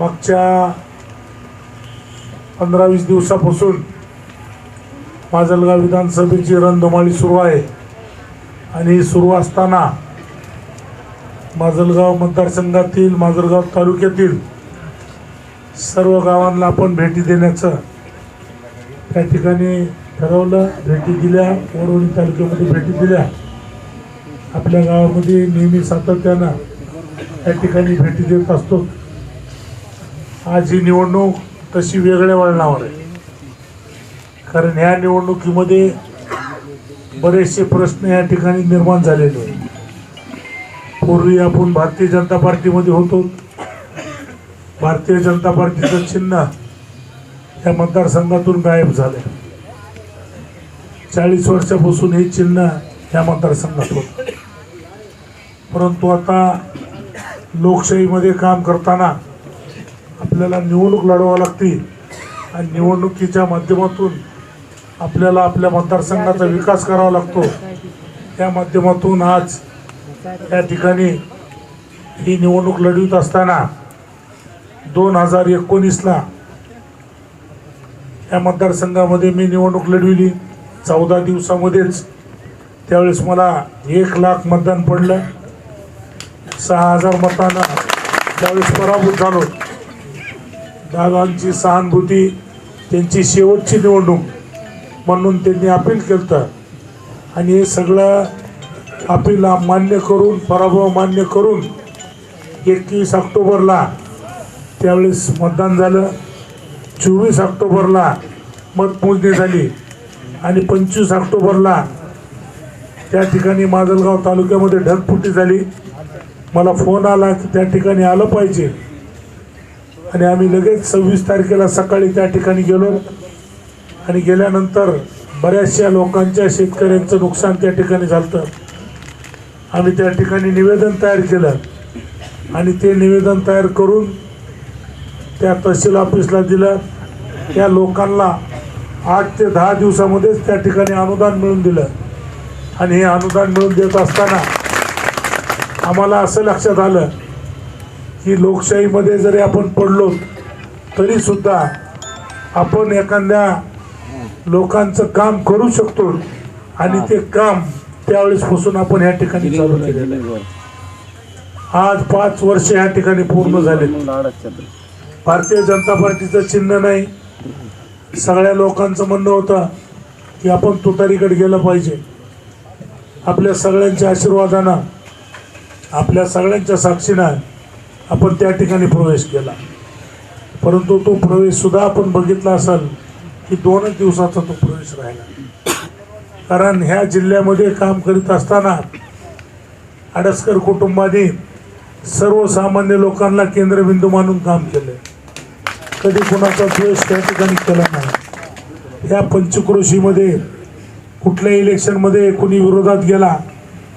मागच्या पंधरा वीस दिवसापासून माजलगाव विधानसभेची रणधुमाळी सुरू आहे. आणि सुरू असताना माजलगाव मतदारसंघातील माजलगाव तालुक्यातील सर्व गावांना आपण भेटी देण्याचं त्या ठिकाणी ठरवलं. भेटी दिल्या वरवणी तालुक्यामध्ये भेटी दिल्या. आपल्या गावामध्ये नेहमी सातत्यानं त्या ठिकाणी भेटी देत असतो. आज ही निवडणूक तशी वेगळ्या वळणावर आहे. कारण ह्या निवडणुकीमध्ये बरेचसे प्रश्न या ठिकाणी निर्माण झालेले आहेत. पूर्वी आपण भारतीय जनता पार्टीमध्ये होतो. भारतीय जनता पार्टीचं चिन्ह या मतदारसंघातून गायब झालं चाळीस वर्षापासून हे चिन्ह या मतदारसंघात होतं. परंतु आता लोकशाहीमध्ये काम करताना आपल्याला निवडणूक लढवावं लागते आणि निवडणुकीच्या माध्यमातून आपल्याला आपल्या मतदारसंघाचा विकास करावा लागतो. त्या माध्यमातून आज या ठिकाणी ही निवडणूक लढवित असताना दोन हजार एकोणीसला या मतदारसंघामध्ये मी निवडणूक लढविली. चौदा दिवसामध्येच त्यावेळेस मला एक लाख मतदान पडलं. सहा हजार मतांना त्यावेळेस पराभूत झालो. दादांची सहानुभूती त्यांची शेवटची निवडणूक म्हणून त्यांनी अपील केलं आणि हे सगळं अपील मान्य करून पराभव मान्य करून एकवीस ऑक्टोबरला त्यावेळेस मतदान झालं. चोवीस ऑक्टोबरला मतमोजणी झाली. आणि पंचवीस ऑक्टोबरला त्या ठिकाणी माजलगाव तालुक्यामध्ये ढगफुटी झाली. मला फोन आला की त्या ठिकाणी आलं पाहिजे. आणि आम्ही लगेच सव्वीस तारखेला सकाळी त्या ठिकाणी गेलो आणि गेल्यानंतर बऱ्याचशा लोकांच्या शेतकऱ्यांचं नुकसान त्या ठिकाणी झालं आम्ही त्या ठिकाणी निवेदन तयार केलं आणि ते निवेदन तयार करून त्या तहसील ऑफिसला दिलं. त्या लोकांना आठ ते दहा दिवसामध्येच त्या ठिकाणी अनुदान मिळून दिलं. आणि हे अनुदान मिळून देत असताना आम्हाला असं लक्षात आलं की लोकशाहीमध्ये जरी आपण पडलो तरीसुद्धा आपण एखाद्या लोकांचं काम करू शकतो आणि ते काम त्यावेळेसपासून आपण ह्या ठिकाणी चालू केलेलं आहे. आज पाच वर्ष ह्या ठिकाणी पूर्ण झाले भारतीय जनता पार्टीचं चिन्ह नाही. सगळ्या लोकांचं म्हणणं होतं की आपण तुतारीकडे गेलं पाहिजे. आपल्या सगळ्यांच्या आशीर्वादानं आपल्या सगळ्यांच्या साक्षीनं आपण त्या ठिकाणी प्रवेश केला. परंतु तो प्रवेशसुद्धा आपण बघितला असाल की दोनच दिवसाचा तो प्रवेश राहिला. कारण ह्या जिल्ह्यामध्ये काम करीत असताना आडसकर कुटुंबाने सर्वसामान्य लोकांना केंद्रबिंदू मानून काम केलं. कधी कुणाचा द्वेष त्या ठिकाणी केला नाही. ह्या पंचक्रोशीमध्ये कुठल्या इलेक्शनमध्ये कुणी विरोधात गेला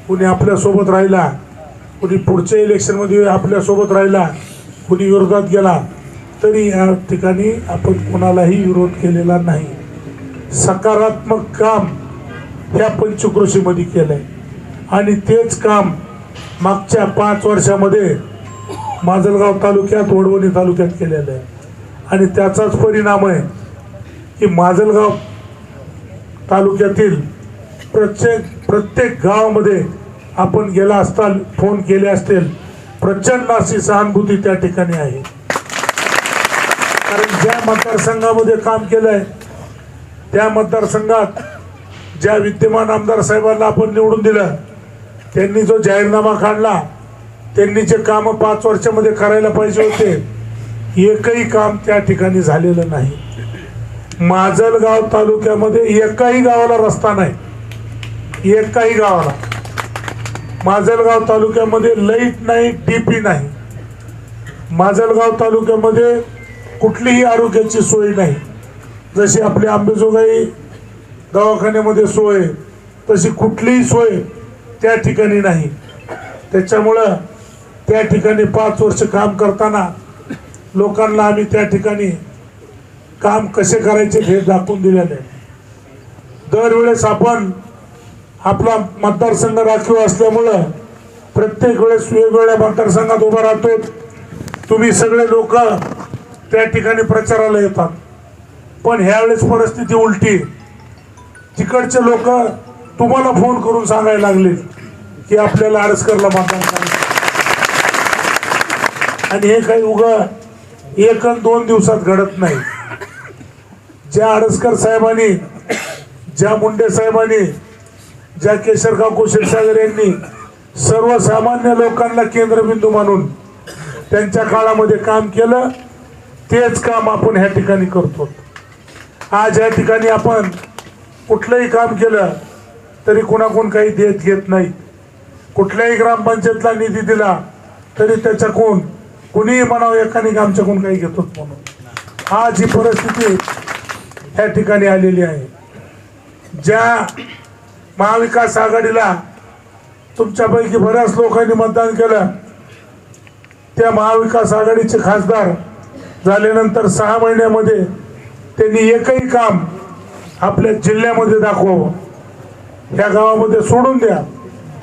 कुणी आपल्यासोबत राहिला कुणी पुढच्या इलेक्शनमध्ये आपल्यासोबत राहिला कुणी विरोधात गेला तरी या ठिकाणी आपण कोणालाही विरोध केलेला नाही. सकारात्मक काम या पंचक्रोशीमध्ये केलं आहे आणि तेच काम मागच्या पाच वर्षामध्ये माजलगाव तालुक्यात वडवणी तालुक्यात केलेलं आहे. आणि त्याचाच परिणाम आहे की माजलगाव तालुक्यातील प्रत्येक प्रत्येक गावामध्ये आपण गेला असता फोन केले असतील प्रचंड अशी सहानुभूती त्या ठिकाणी आहे. कारण ज्या मतदारसंघामध्ये काम केलंय त्या मतदारसंघात ज्या विद्यमान आमदार साहेबांना आपण निवडून दिलं त्यांनी जो जाहीरनामा काढला त्यांनी जे कामं पाच वर्षामध्ये करायला पाहिजे होते एकही काम त्या ठिकाणी झालेलं नाही. माजलगाव तालुक्यामध्ये एकाही गावाला रस्ता नाही. एकाही गावाला. माजलगाव तालुक्यामध्ये लईट नाही डीपी नाही. माजलगाव तालुक्यामध्ये कुठलीही आरोग्याची सोय नाही. जशी आपली आंबेजोगाई दवाखान्यामध्ये सोय तशी कुठलीही सोय त्या ठिकाणी नाही. त्याच्यामुळं त्या ठिकाणी पाच वर्ष काम करताना लोकांना आम्ही त्या ठिकाणी काम कसे करायचे हे दाखवून दिलेले आहे. दरवेळेस आपण आपला मतदारसंघ राखीव असल्यामुळं प्रत्येक वेळेस वेगवेगळ्या मतदारसंघात उभा राहतो. तुम्ही सगळे लोक त्या ठिकाणी प्रचाराला येतात. पण ह्यावेळेस परिस्थिती उलटी. तिकडचे लोक तुम्हाला फोन करून सांगायला लागले की आपल्याला आरसकरला मतदान करायचं आणि हे काही उग एक अन दोन दिवसात घडत नाही. ज्या आडसकर साहेबांनी ज्या मुंडे साहेबांनी ज्या केशरगाव काकू यांनी सर्वसामान्य लोकांना केंद्रबिंदू मानून त्यांच्या काळामध्ये काम केलं. तेच काम आपण ह्या ठिकाणी करतो. आज या ठिकाणी आपण कुठलंही काम केलं तरी कोणाकोण काही देत घेत नाही. कुठल्याही ग्रामपंचायतला निधी दिला तरी त्याच्याकडून कुणीही म्हणावं एकाने आमच्याकडून काही घेतोच म्हणून. आज ही परिस्थिती ह्या ठिकाणी आलेली आहे. ज्या महाविकास आघाडीला तुमच्यापैकी बऱ्याच लोकांनी मतदान केलं. त्या महाविकास आघाडीचे खासदार झाल्यानंतर सहा महिन्यामध्ये त्यांनी एकही काम आपल्या जिल्ह्यामध्ये दाखवावं. या गावामध्ये सोडून द्या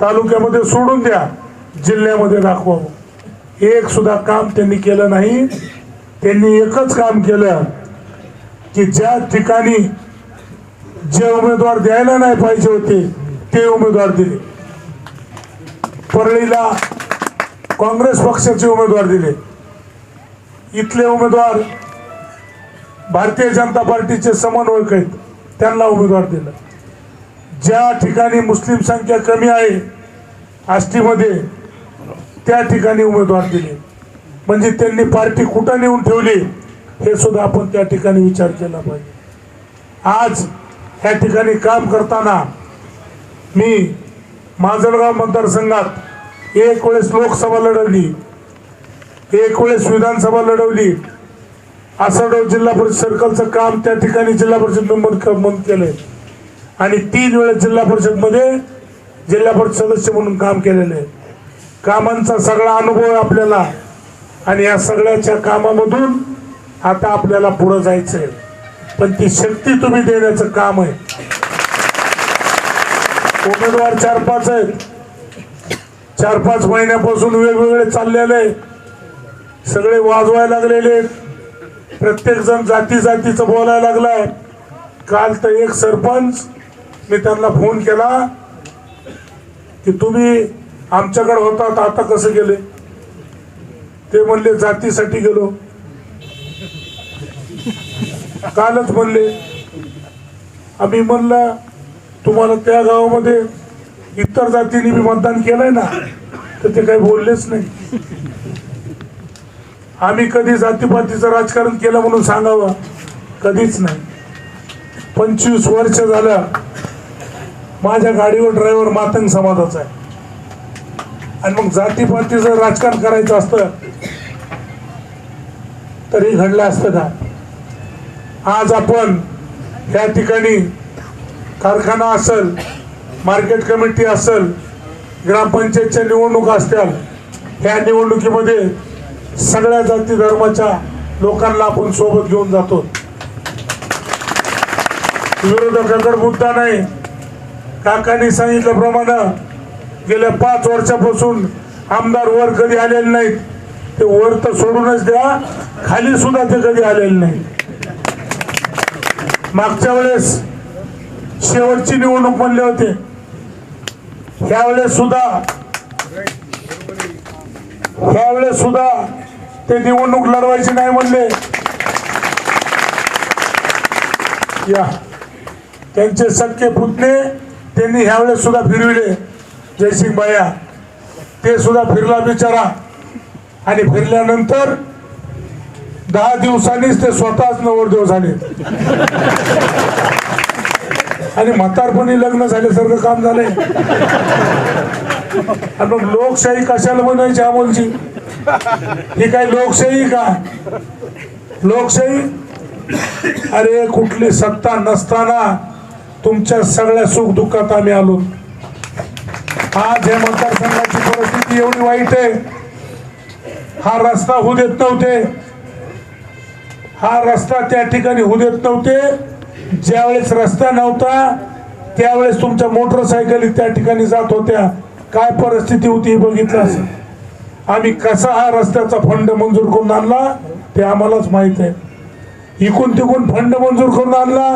तालुक्यामध्ये सोडून द्या जिल्ह्यामध्ये दाखवावं. एक सुद्धा काम त्यांनी केलं नाही. त्यांनी एकच काम केलं की ज्या ठिकाणी जे उमेदवार द्यायला नाही पाहिजे होते ते उमेदवार दिले. परळीला काँग्रेस पक्षाचे उमेदवार दिले. इथले उमेदवार भारतीय जनता पार्टीचे समन्वयक आहेत त्यांना उमेदवार दिला. ज्या ठिकाणी मुस्लिम संख्या कमी आहे आष्टीमध्ये त्या ठिकाणी उमेदवार दिले. म्हणजे त्यांनी पार्टी कुठं नेऊन ठेवली हे सुद्धा आपण त्या ठिकाणी विचार केला पाहिजे. आज ह्या ठिकाणी काम करताना मी माजलगाव मतदारसंघात एक वेळेस लोकसभा लढवली एक वेळेस विधानसभा लढवली. आसाडव जिल्हा परिषद सर्कलचं काम त्या ठिकाणी जिल्हा परिषद नंबर केलं केलंय. आणि तीन वेळेस जिल्हा परिषदमध्ये जिल्हा परिषद सदस्य म्हणून काम केलेलं आहे. कामांचा सगळा अनुभव आहे आपल्याला. आणि या सगळ्याच्या कामामधून आता आपल्याला पुढं जायचं आहे पण ती शक्ती तुम्ही देण्याचं काम आहे. उमेदवार चार पाच आहेत. चार पाच महिन्यापासून वेगवेगळे चाललेले सगळे वाजवायला लागलेले आहेत. प्रत्येक जण जाती जातीचं बोलायला लागलाय काल तर एक सरपंच मी त्यांना फोन केला की तुम्ही आमच्याकडे होतात आता कसं गेले? ते म्हणले जातीसाठी गेलो. कालच म्हणले आम्ही म्हणलं तुम्हाला त्या गावामध्ये इतर जातीने मी मतदान केलंय ना तर ते काही बोललेच नाही. आम्ही कधी जातीपातीचं राजकारण केलं म्हणून सांगावं? कधीच नाही. पंचवीस वर्ष झालं माझ्या गाडीवर ड्रायव्हर मातंग समाजाचा आहे. आणि मग जातीपातीचं राजकारण करायचं असतं तरी घडलं असतं का? आज आपण या ठिकाणी कारखाना असेल मार्केट कमिटी असेल ग्रामपंचायतच्या निवडणुका असतील ह्या निवडणुकीमध्ये सगळ्या जाती धर्माच्या लोकांना आपण सोबत घेऊन जातो. विरोधकाकडे मुद्दा नाही. काकांनी सांगितल्याप्रमाणे गेल्या पाच वर्षापासून आमदार वर कधी आलेले नाहीत. ते वर तर सोडूनच द्या खाली सुद्धा ते कधी आलेले नाही मागच्या वेळेस शेवटची निवडणूक म्हणले होते. यावेळेस सुद्धा यावेळेस सुद्धा ते निवडणूक लढवायची नाही म्हणले. या. त्यांचे सख्खे पुतणे त्यांनी ह्यावेळेस सुद्धा फिरविले. जयसिंग बाया ते सुद्धा फिरला बिचारा. आणि फिरल्यानंतर दहा दिवसांनीच ते स्वतःच नवरदेव झाले. आणि म्हातारपणी लग्न झाल्यासारखं काम झालंय. आणि मग लोकशाही कशाला म्हणायची अमोलची ही काय लोकशाही का? लोकशाही? अरे कुठली सत्ता नसताना तुमच्या सगळ्या सुख दुःखात आम्ही आलो. आज या मतदारसंघाची परिस्थिती एवढी वाईट आहे. हा रस्ता होऊ देत नव्हते. हा रस्ता त्या ठिकाणी होऊ देत नव्हते. ज्यावेळेस रस्ता नव्हता त्यावेळेस तुमच्या मोटरसायकली त्या ठिकाणी जात होत्या. काय परिस्थिती होती हे बघितलं असेल. आम्ही कसा हा रस्त्याचा फंड मंजूर करून आणला ते आम्हालाच माहीत आहे. इकून तिकून फंड मंजूर करून आणला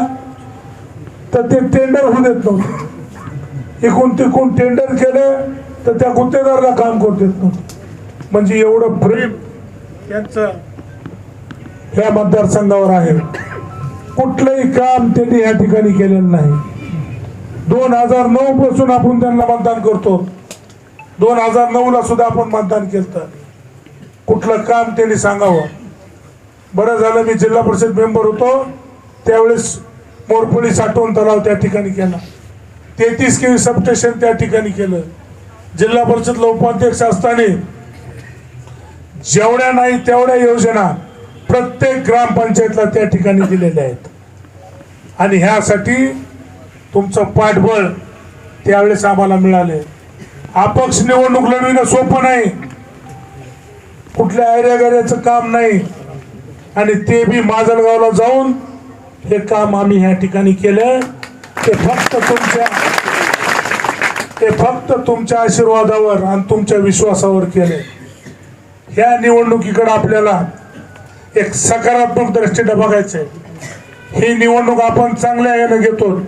तर ते टेंडर होऊ देत नव्हते. इकून तिकून टेंडर केलं तर त्या गुत्तेदाराला काम करू देत नव्हते. म्हणजे एवढं प्रेम यांचं ह्या मतदारसंघावर आहे. कुठलंही काम त्यांनी या ठिकाणी केलेलं नाही. दोन हजार नऊ पासून आपण त्यांना मतदान करतो. दोन हजार नऊ ला सुद्धा आपण मतदान केलं कुठलं काम त्यांनी सांगावं? बरं झालं मी जिल्हा परिषद मेंबर होतो. त्यावेळेस मोरपोळी साठवण तलाव त्या ठिकाणी केला. तेहतीस केवी सबस्टेशन त्या ठिकाणी केलं. जिल्हा परिषदला उपाध्यक्ष असताना जेवढ्या नाही तेवढ्या योजना प्रत्येक ग्रामपंचायतला त्या ठिकाणी दिलेल्या आहेत. आणि ह्यासाठी तुमचं पाठबळ त्यावेळेस आम्हाला मिळाले. अपक्ष निवडणूक लढविणं सोपं नाही. कुठल्या ऐऱ्यागाऱ्याचं काम नाही. आणि ते बी माजलगावला जाऊन हे काम आम्ही ह्या ठिकाणी केलं. ते फक्त तुमच्या ते फक्त तुमच्या आशीर्वादावर आणि तुमच्या विश्वासावर केले. ह्या निवडणुकीकडे आपल्याला एक सकारात्मक दृष्टीने बघायचंय. ही निवडणूक आपण चांगल्या यानं घेतो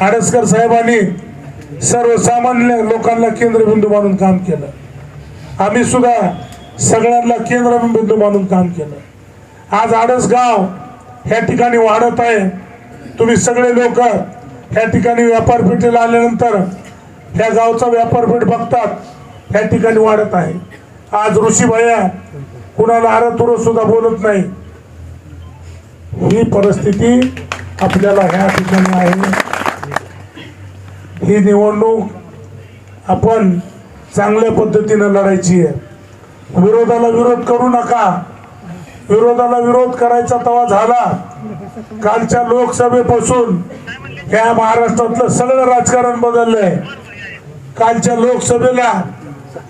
आडसकर साहेबांनी सर्वसामान्य लोकांना केंद्रबिंदू मानून काम केलं. आम्ही सुद्धा सगळ्यांना केंद्रबिंदू मानून काम केलं. आज आडसगाव ह्या ठिकाणी वाढत आहे. तुम्ही सगळे लोक ह्या ठिकाणी व्यापारपेठेला आल्यानंतर ह्या गावचा व्यापारपेठ बघतात. ह्या ठिकाणी वाढत आहे. आज ऋषीभया कुणाला आरतुर सुद्धा बोलत नाही. ही परिस्थिती आपल्याला ह्या ठिकाणी आहे. ही निवडणूक आपण चांगल्या पद्धतीनं लढायची आहे. विरोधाला विरोध करू नका. विरोधाला विरोध करायचा तवा झाला. कालच्या लोकसभेपासून या महाराष्ट्रातलं सगळं राजकारण बदललंय. कालच्या लोकसभेला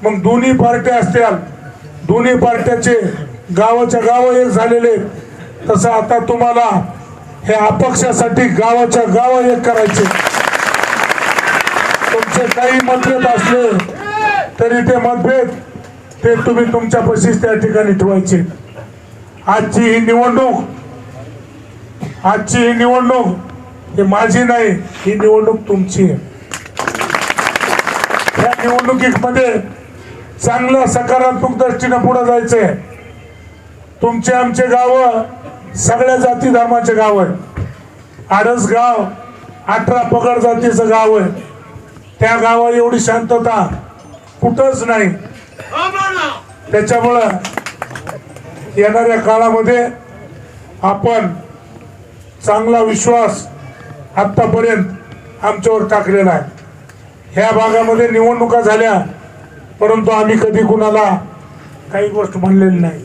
मग दोन्ही पार्ट्या असतील. दोन्ही पार्ट्याचे गावाच्या गाव एक झालेले तसं आता तुम्हाला हे अपक्षासाठी गावाच्या गाव एक करायचे. तुमचे काही मतभेद असले तरी ते मतभेद ते तुम्ही तुमच्या पशीच त्या ठिकाणी ठेवायचे. आजची ही निवडणूक आजची ही निवडणूक ही माझी नाही ही निवडणूक तुमची आहे. या निवडणुकीमध्ये चांगलं सकारात्मक दृष्टीनं पुढे जायचंय. तुमचे आमचे गाव सगळ्या जाती धर्माचे गाव आहे आडस गाव अठरा पगड जातीचं गाव आहे. त्या गावा एवढी शांतता कुठंच नाही. त्याच्यामुळं येणाऱ्या काळामध्ये आपण चांगला विश्वास आतापर्यंत आमच्यावर टाकलेला आहे. ह्या भागामध्ये निवडणुका झाल्या. परंतु आम्ही कधी कुणाला काही गोष्ट म्हणलेली नाही.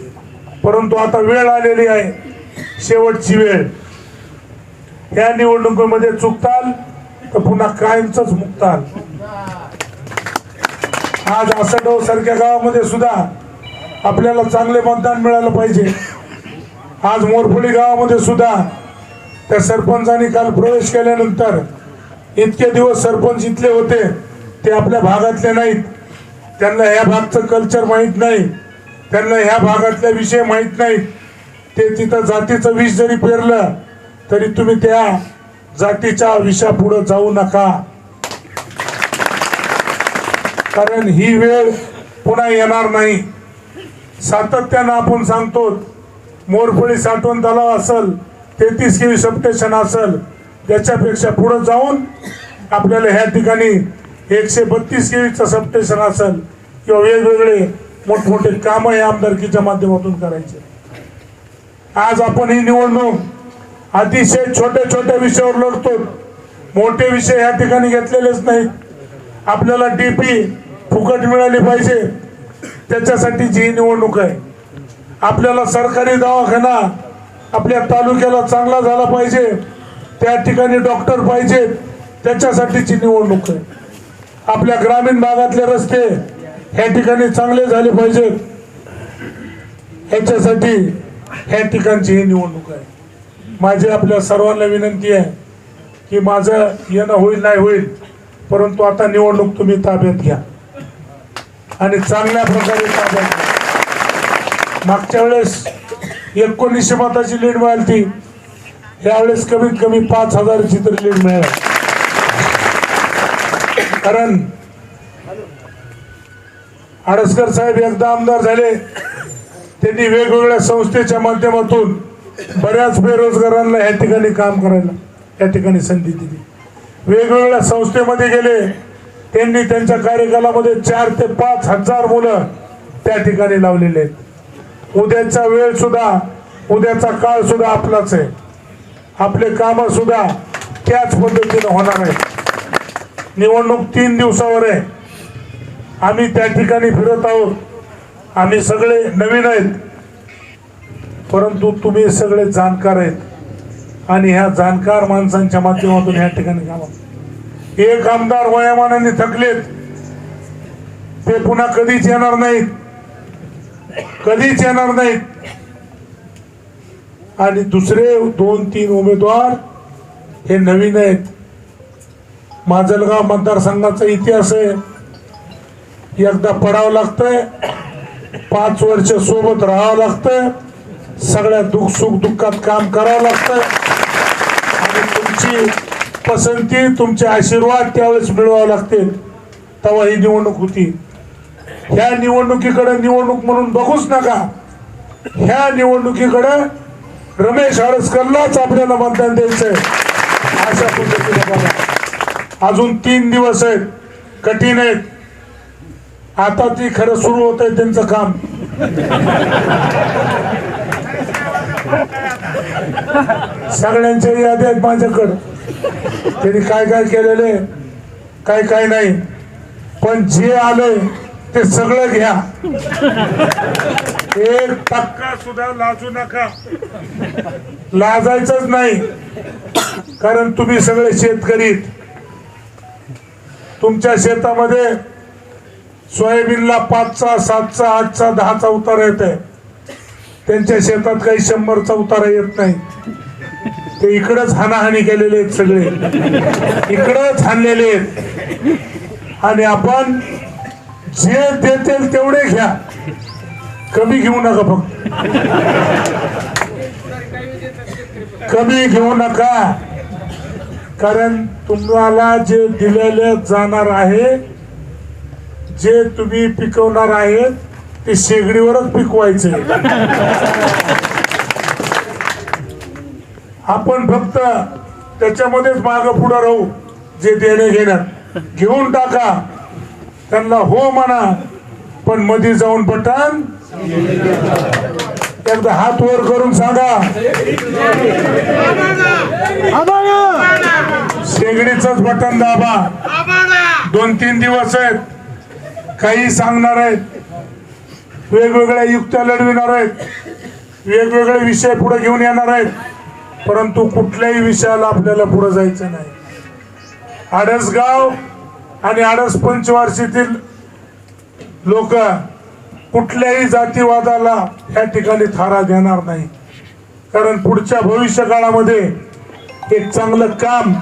परंतु आता वेळ आलेली आहे. शेवटची वेळ. या निवडणुकीमध्ये चुकताल तर पुन्हा कायमच मुक्ताल. आज आसडव सारख्या गावामध्ये सुद्धा आपल्याला चांगले मतदान मिळालं पाहिजे. आज मोरफुली गावामध्ये सुद्धा त्या सरपंचांनी काल प्रवेश केल्यानंतर इतके दिवस सरपंच इथले होते ते आपल्या भागातले नाहीत. त्यांना ह्या भागचं कल्चर माहीत नाही. त्यांना ह्या भागातल्या विषय माहीत नाहीत ते तिथं जातीचं विष जरी पेरलं तरी तुम्ही त्या जातीच्या विषा पुढं जाऊ नका. कारण ही वेळ पुन्हा येणार नाही. सातत्यानं आपण सांगतो मोरफळी साठवण तलाव असल तेहतीस किवी सबस्टेशन असल त्याच्यापेक्षा पुढं जाऊन आपल्याला ह्या ठिकाणी एकशे बत्तीस केवीचं सबस्टेशन असेल किंवा वेगवेगळे मोठमोठे कामं या आमदारकीच्या माध्यमातून करायचे. आज आपण ही निवडणूक अतिशय छोट्या छोट्या विषयावर लढतो. मोठे विषय या ठिकाणी घेतलेलेच नाहीत. आपल्याला डीपी फुकट मिळाली पाहिजे. त्याच्यासाठीची ही निवडणूक आहे. आपल्याला सरकारी दवाखाना आपल्या तालुक्याला चांगला झाला पाहिजे. त्या ठिकाणी डॉक्टर पाहिजे त्याच्यासाठीची निवडणूक आहे. आपल्या ग्रामीण भागातले रस्ते ह्या ठिकाणी चांगले झाले पाहिजेत. ह्याच्यासाठी ह्या ठिकाणची ही निवडणूक आहे. माझी आपल्या सर्वांना विनंती आहे की माझं येणं होईल नाही होईल परंतु आता निवडणूक तुम्ही ताब्यात घ्या. आणि चांगल्या प्रकारे चालवलं मागच्या वेळेस एकोणीसशे मताची लीड मिळाली ती यावेळेस कमीत कमी पाच हजाराची तरी लीड मिळाली. कारण आडसकर साहेब एकदा आमदार झाले त्यांनी वेगवेगळ्या संस्थेच्या माध्यमातून बऱ्याच बेरोजगारांना या ठिकाणी काम करायला या ठिकाणी संधी दिली. वेगवेगळ्या संस्थेमध्ये गेले त्यांनी त्यांच्या कार्यकालामध्ये चार ते पाच हजार मुलं त्या ठिकाणी लावलेले आहेत. उद्याचा वेळ सुद्धा उद्याचा काळ सुद्धा आपलाच आहे. आपले कामं सुद्धा त्याच पद्धतीनं होणार आहे निवडणूक तीन दिवसावर आहे. आम्ही त्या ठिकाणी फिरत आहोत. आम्ही सगळे नवीन आहेत. परंतु तुम्ही सगळे जाणकार आहेत. आणि ह्या जाणकार माणसांच्या माध्यमातून ह्या ठिकाणी काम. एक आमदार वयामानाने थकलेत. ते पुन्हा कधीच येणार नाहीत. कधीच येणार नाहीत. आणि दुसरे दोन तीन उमेदवार हे नवीन आहेत. माजलगाव मतदारसंघाचा इतिहास आहे. एकदा पडावं लागतंय. पाच वर्ष सोबत राहावं लागतंय. सगळ्या दुःख सुख दुःखात काम करावं लागतंय. आणि तुमची पसंती तुमचे आशीर्वाद त्यावेळेस मिळवावे लागतील. तेव्हा ही निवडणूक होती. ह्या निवडणुकीकडे निवडणूक म्हणून बघूच नका. ह्या निवडणुकीकडे रमेश हळसकरलाच आपल्याला मतदान द्यायचंय. अशा पद्धतीने बघा. अजून तीन दिवस आहेत. कठीण आहेत. आता ती खरं सुरू होत आहे त्यांचं काम. सगळ्यांच्या यादी आहेत माझ्याकडं. त्यांनी काय काय केलेले काय काय नाही. पण जे आलंय ते सगळं घ्या. एक टक्का सुद्धा लाजू नका. लाजायचंच नाही. कारण तुम्ही सगळे शेतकरी तुमच्या शेतामध्ये सोयाबीनला पाचचा सातचा आठचा दहाचा उतारा येत आहे त्यांच्या शेतात काही शंभरचा उतारा येत नाही. ते इकडंच हानाहानी केलेले आहेत सगळे. इकडंच हाणलेले आहेत. आणि आपण जे देतील तेवढे घ्या. कमी घेऊ नका फक्त. कमी घेऊ नका. कारण तुम्हाला जे दिलेले जाणार आहे जे तुम्ही पिकवणार आहे ते शेगडीवरच पिकवायचे. आपण फक्त त्याच्यामध्येच माग पुढं राहू जे देणे घेणं. घेऊन टाका. त्यांना हो म्हणा पण मध्ये जाऊन पठाण. एकदा हात वर करून सांगा. शेगडीच बटन दाबा. दोन तीन दिवस आहेत. काही सांगणार आहेत. वेगवेगळ्या युक्त्या लढविणार आहेत. वेगवेगळे विषय पुढे घेऊन येणार आहेत. परंतु कुठल्याही विषयाला आपल्याला पुढे जायचं नाही. आडसगाव आणि आडस पंचवार्षीतील लोक कुठल्याही जातीवादाला या ठिकाणी थारा देणार नाही. कारण पुढच्या भविष्य काळामध्ये एक चांगलं काम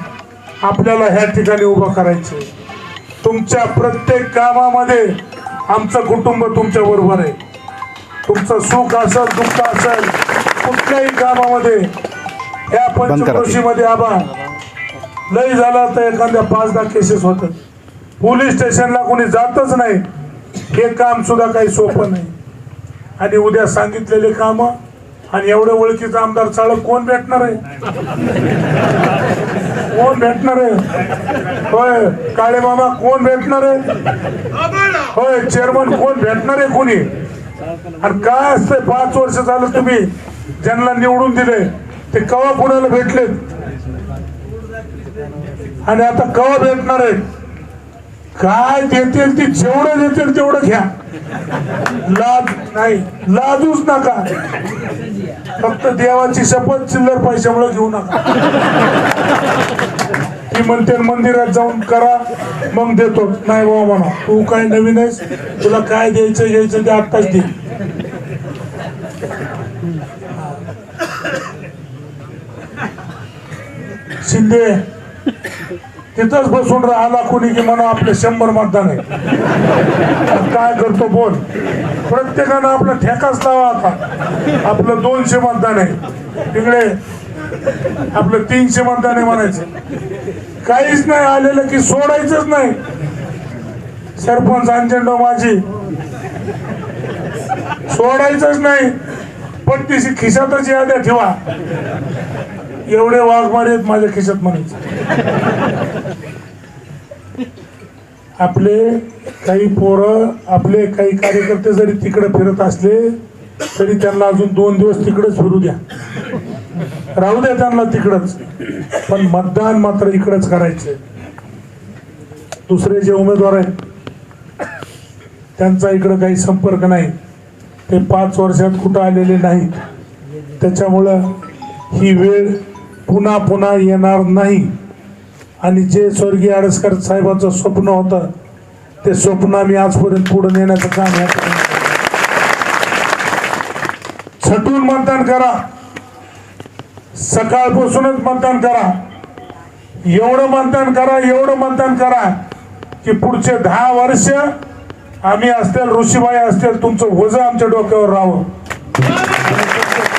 आपल्याला ह्या ठिकाणी उभं करायचं आहे. तुमच्या प्रत्येक कामामध्ये आमचं कुटुंब तुमच्या बरोबर आहे. तुमचं सुख असेल दुःख असेल कुठल्याही कामामध्ये या पंचक्रोशीमध्ये आबा. लय झाला तर एखाद्या पाच दहा केसेस होतात. पोलीस स्टेशनला कोणी जातच नाही. हे काम सुद्धा काही सोपं नाही. आणि उद्या सांगितलेले काम आणि एवढं ओळखीचा आमदार चालक कोण भेटणार आहे? कोण भेटणार आहे? होय काळे मामा कोण भेटणार आहे? होय चेअरमन कोण भेटणार आहे कोणी? आणि काय असतंय पाच वर्ष झालं तुम्ही ज्यांना निवडून दिले ते कवा पुण्याला भेटलेत? आणि आता कवा भेटणार आहेत? काय देतील ते जेवढं देतील तेवढं घ्या. लाज नाही. लाजूच नका. फक्त देवाची शपथ चिल्लर पैशामुळे घेऊ नका. ती म्हणते मंदिरात जाऊन करा मग देतो. नाही बाबा म्हणा. तू काय नवीन आहेस? तुला काय द्यायचं घ्यायचं ते आत्ताच दे. शिंदे तिथंच बसून राहिला कोणी की म्हणा आपले शंभर मतदान आहे. काय करतो बोल. प्रत्येकानं आपला ठेकाच लावा आता. आपलं दोनशे मतदान आहे. तिकडे आपलं तीनशे मतदान आहे म्हणायचं. काहीच नाही आलेलं की सोडायचंच नाही. सरपंच अंजंडो माझी. सोडायचंच नाही. पण तिची खिशातच याद्या ठेवा. एवढे वाघमारे आहेत माझ्या खिशात म्हणायचे. आपले काही पोरं आपले काही कार्यकर्ते जरी तिकडे फिरत असले तरी त्यांना अजून दोन दिवस तिकडेच फिरू द्या. राहू द्या त्यांना तिकडच. पण मतदान मात्र इकडंच करायचे दुसरे जे उमेदवार आहेत त्यांचा इकडं काही संपर्क नाही. ते पाच वर्षात कुठं आलेले नाहीत. त्याच्यामुळं ही वेळ पुन्हा पुन्हा येणार नाही. आणि जे स्वर्गीय आडसकर साहेबांचं स्वप्न होतं ते स्वप्न आम्ही आजपर्यंत पुढे नेण्याचं काम या छटून मतदान करा. सकाळपासूनच मतदान करा. एवढं मतदान करा एवढं मतदान करा की पुढचे दहा वर्ष आम्ही असतील ऋषीबाई असतील तुमचं वजन आमच्या डोक्यावर राहावं.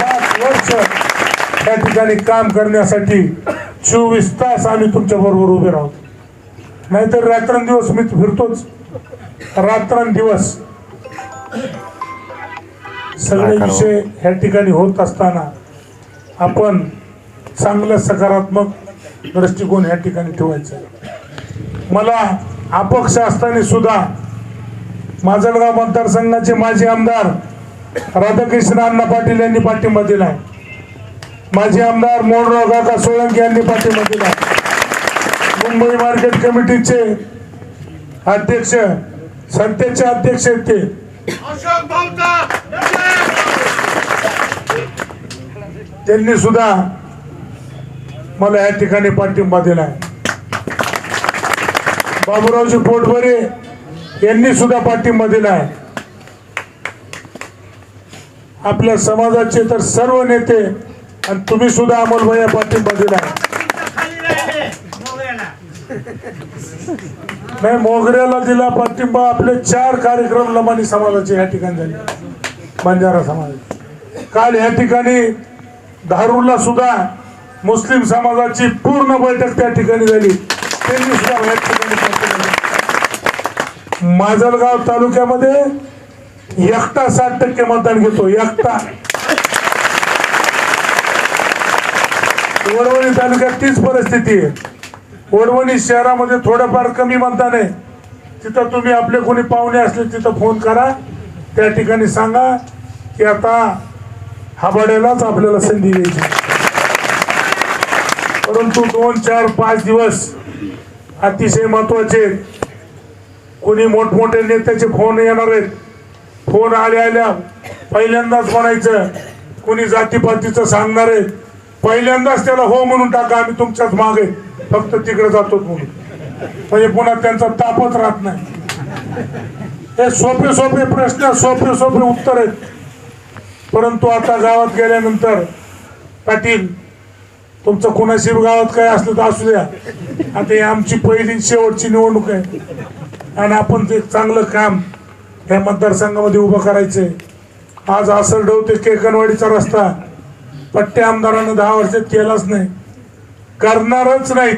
पाच वर्ष त्या ठिकाणी काम करण्यासाठी चोवीस तास आम्ही तुमच्या बरोबर उभे राहतो नाहीतर रात्रंदिवस मी फिरतोच. रात्रंदिवस. सगळे विषय ह्या ठिकाणी होत असताना आपण चांगलं सकारात्मक दृष्टिकोन ह्या ठिकाणी ठेवायचा. मला अपक्ष असताना सुद्धा माजलगाव मतदारसंघाचे माजी आमदार राधाकृष्ण अण्णा पाटील यांनी पाठिंबा दिलाय. माजी आमदार मोहनराव काका सोळंकी यांनी पाठिंबा दिला. मुंबई मार्केट कमिटीचे अध्यक्ष सत्तेचे अध्यक्ष आहेत ते त्यांनी सुद्धा मला या ठिकाणी पाठिंबा दिलाय. बाबुरावजी पोटभरे यांनी सुद्धा पाठिंबा दिलाय. आपल्या समाजाचे तर सर्व नेते आणि तुम्ही सुद्धा अमोलभाई पाठिंबा दिला नाही मोगऱ्याला दिला पाठिंबा. आपले चार कार्यक्रम लमानी समाजाचे या ठिकाणी झाले. बंजारा समाज. काल या ठिकाणी धारूरला सुद्धा मुस्लिम समाजाची पूर्ण बैठक त्या ठिकाणी झाली. त्यांनी सुद्धा या ठिकाणी माजलगाव तालुक्यामध्ये एकटा साठ टक्के मतदान घेतो. एकटा. वडवणी तालुक्यात तीच परिस्थिती आहे. वडवणी शहरामध्ये थोडंफार कमी मतदान तिथं तुम्ही आपले कोणी पाहुणे असले तिथं फोन करा. त्या ठिकाणी सांगा की आता हाबाड्यालाच आपल्याला संधी द्यायची परंतु दोन चार पाच दिवस अतिशय महत्त्वाचे आहेत. कोणी मोठमोठे नेत्याचे फोन येणार आहेत. फोन आले आल्या पहिल्यांदाच म्हणायचं कोणी जातीपातीचं सांगणार आहे पहिल्यांदाच त्याला हो म्हणून टाका आम्ही तुमच्याच मागे. फक्त तिकडे जातो म्हणून. म्हणजे पुन्हा त्यांचा तापच राहत नाही. हे सोपे सोपे प्रश्न सोपे सोपे उत्तर आहेत. परंतु आता गावात गेल्यानंतर पाटील तुमचं कुणाशी गावात काय असलं तर असू द्या. आता ही आमची पहिली शेवटची निवडणूक आहे. आणि आपण ते चांगलं काम या मतदारसंघामध्ये उभं करायचंय. आज असरडव ते केकनवाडीचा रस्ता. पट्ट्या आमदारानं दहा वर्षात केलाच नाही. करणारच नाही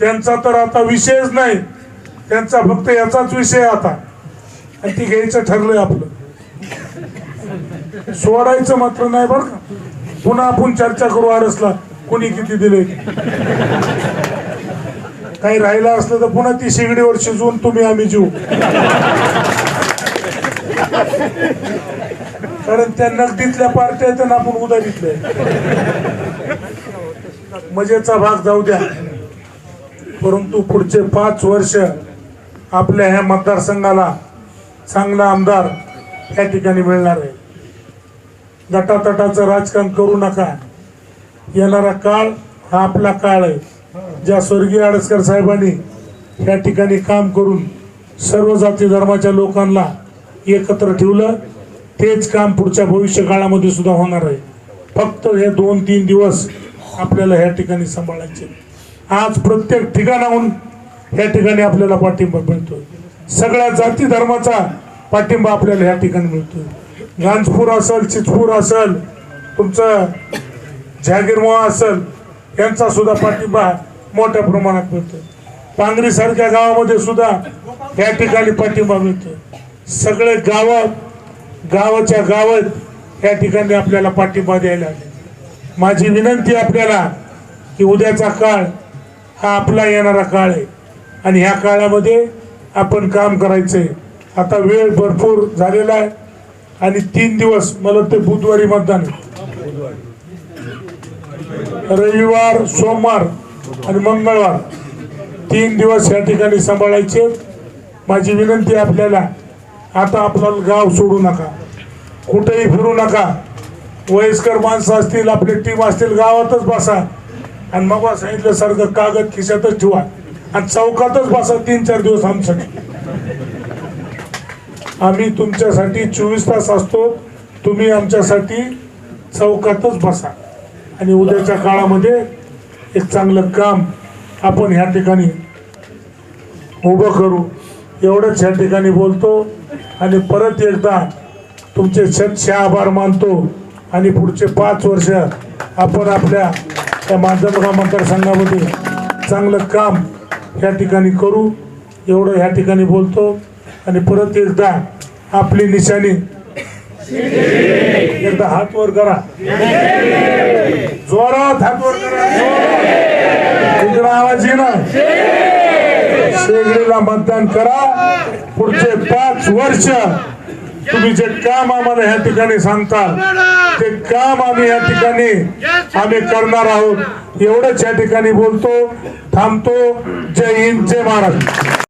त्यांचा तर आता विषयच नाही. त्यांचा फक्त याचाच विषय आता. आणि ती घ्यायचं ठरलंय आपलं. सोडायचं मात्र नाही बरं का. पुन्हा आपण चर्चा करू आरसला कुणी किती दिले? काही राहिलं असलं तर पुन्हा ती शेगडीवर शिजवून तुम्ही आम्ही जीव. त्या नगदीतल्या पार्ट्या आहेत आणि आपण उदारीतल्या मजेचा भाग जाऊ द्या. परंतु पुढचे पाच वर्ष आपल्या ह्या मतदारसंघाला चांगला आमदार या ठिकाणी मिळणार आहे. गटातटाचं राजकारण करू नका. येणारा काळ हा आपला काळ आहे. ज्या स्वर्गीय आडसकर साहेबांनी या ठिकाणी काम करून सर्व जाती धर्माच्या लोकांना एकत्र ठेवलं तेच काम पुढच्या भविष्य काळामध्ये सुद्धा होणार आहे. फक्त हे दोन तीन दिवस आपल्याला ह्या ठिकाणी सांभाळायचे. आज प्रत्येक ठिकाणाहून या ठिकाणी आपल्याला पाठिंबा मिळतोय. सगळ्या जाती धर्माचा पाठिंबा आपल्याला या ठिकाणी मिळतोय. गांजपूर असेल चिचपूर असेल तुमचं जहागीरमोहा असेल यांचा सुद्धा पाठिंबा मोठ्या प्रमाणात मिळतो पांगरीसारख्या गावामध्ये सुद्धा या ठिकाणी पाठिंबा मिळतो सगळे गावात गावाच्या गावात या ठिकाणी आपल्याला पाठिंबा द्यायला माझी विनंती आपल्याला की उद्याचा काळ हा आपला येणारा काळ आहे. आणि ह्या काळामध्ये आपण काम करायचंय आता वेळ भरपूर झालेला आहे. आणि तीन दिवस मला ते बुधवारी मतदान रविवार सोमवार आणि मंगळवार तीन दिवस या ठिकाणी सांभाळायचे. माझी विनंती आपल्याला आता आपल्याला गाव सोडू नका. कुठेही फिरू नका. वयस्कर माणसं असतील आपली टीम असतील गावातच बसा. आणि मग सांगितल्यासारखं कागद खिशातच ठेवा. आणि चौकातच बसा तीन चार दिवस आमच्यासाठी आम्ही तुमच्यासाठी चोवीस तास असतो. तुम्ही आमच्यासाठी चौकातच बसा. आणि उद्याच्या काळामध्ये एक चांगलं काम आपण ह्या ठिकाणी उभं करू. एवढंच ह्या ठिकाणी बोलतो आणि परत एकदा तुमचे शतशे आभार मानतो आणि पुढचे पाच वर्ष आपण आपल्या त्या माध्यमिका मतदारसंघामध्ये चांगलं काम ह्या ठिकाणी करू एवढं ह्या ठिकाणी बोलतो. आणि परत एकदा आपली निशाणी एकदा हात वर करा. जोरात हात वर करा. आवाज ये ना? शेगडीला मतदान करा. पुढचे पाच वर्ष तुम्ही जे काम आम्हाला ह्या ठिकाणी सांगता ते काम आम्ही या ठिकाणी आम्ही करणार आहोत. एवढंच या ठिकाणी बोलतो थांबतो. जय हिंद जय महाराष्ट्र